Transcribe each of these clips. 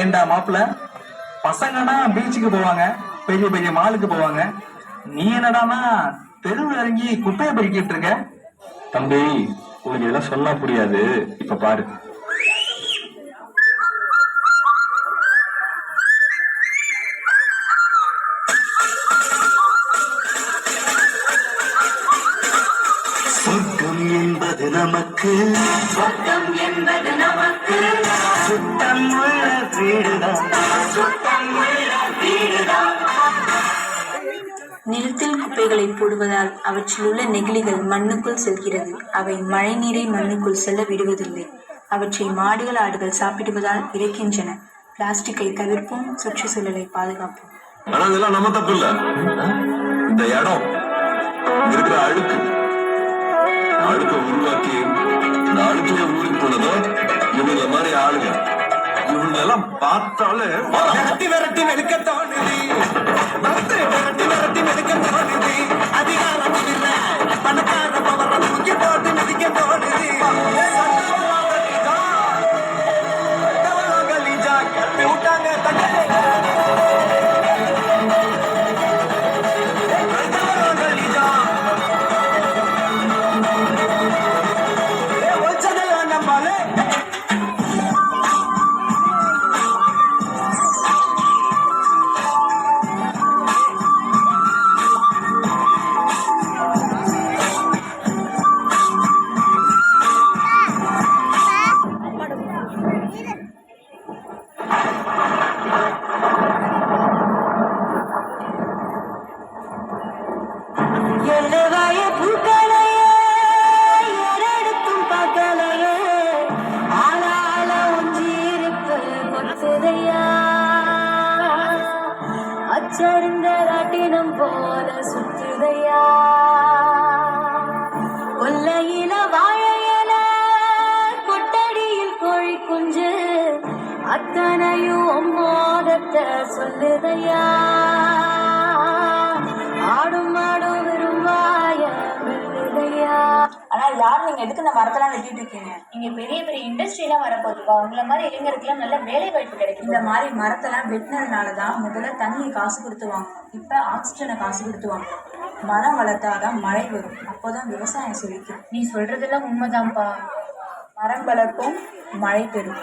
ஏண்டா மாப்பிள பசங்கன்னா பீச்சுக்கு போவாங்க பெரிய பெரிய மாலுக்கு போவாங்க. நீ என்னடானா தெருவு இறங்கி குப்பையை பறிக்கிட்டு இருக்க? தம்பி உனக்கு இதெல்லாம் சொன்னா புரியாது. இப்ப பாரு. சொர்க்கம் என்பது நமக்கு. சொர்க்கம் என்பது நமக்கு. சுத்தம் உள்ள வீடுதான். சுத்தம் உள்ள வீடுதான். நிலத்தில் குப்பைகளை போடுவதால் அவற்றில் உள்ள நெகிழிகள் மண்ணுக்குள் செல்கிறது. அவை மழைநீரை மண்ணுக்குள் செல்ல விடுவதில்லை. அவற்றை மாடுகள் ஆடுகள் சாப்பிடுவதால் இறக்கின்றன. பிளாஸ்டிக்கை தவிர்ப்போம் சுற்றுச்சூழலை பாதுகாப்போம். ஆனா இதெல்லாம் நம்ம தப்பு இல்ல. இந்த இடம் இருக்கிற அழுக்கு. அழுக்க உருவாக்கி இந்த அழுக்கைய ஊருக்கு போனதோ இவங்க மாதிரி ஆளுங்க. இவங்க எல்லாம் பார்த்தாலே விரட்டி விரட்டி வெளுக்க தோணுது விரட்டி விரட்டி வெளுக்க தோணுது அதிகாரம் அத்தனையும் மோதத்தை சொல்லுதையா? ஆடும் மாடும் விரும்பாய வெள்ளுதையா ஆனா யார் நீங்க எதுக்கு இந்த மரத்தெல்லாம் வெட்டிட்டு இருக்கீங்க? இங்க பெரிய பெரிய இண்டஸ்ட்ரி எல்லாம் வரப்போகுதுப்பா. உங்களை மாதிரி இளைஞருக்குலாம் நல்ல வேலை வாய்ப்பு கிடைக்கும் இந்த மாதிரி மரத்தெல்லாம் வெட்டினதுனால தான் முதல்ல தண்ணியை காசு கொடுத்து வாங்கணும் இப்போ ஆக்சிஜனை காசு கொடுத்து வாங்கணும் மரம் வளர்த்தாதான் மழை வரும். அப்போதான் விவசாயம் செழிக்கும். நீ சொல்றதெல்லாம் உண்மைதான்ப்பா. மரம் வளர்ப்போம் மழை பெறும்.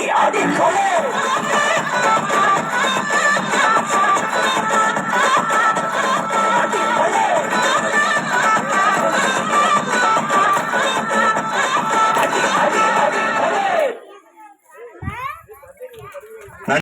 Adi, Adi, Colero!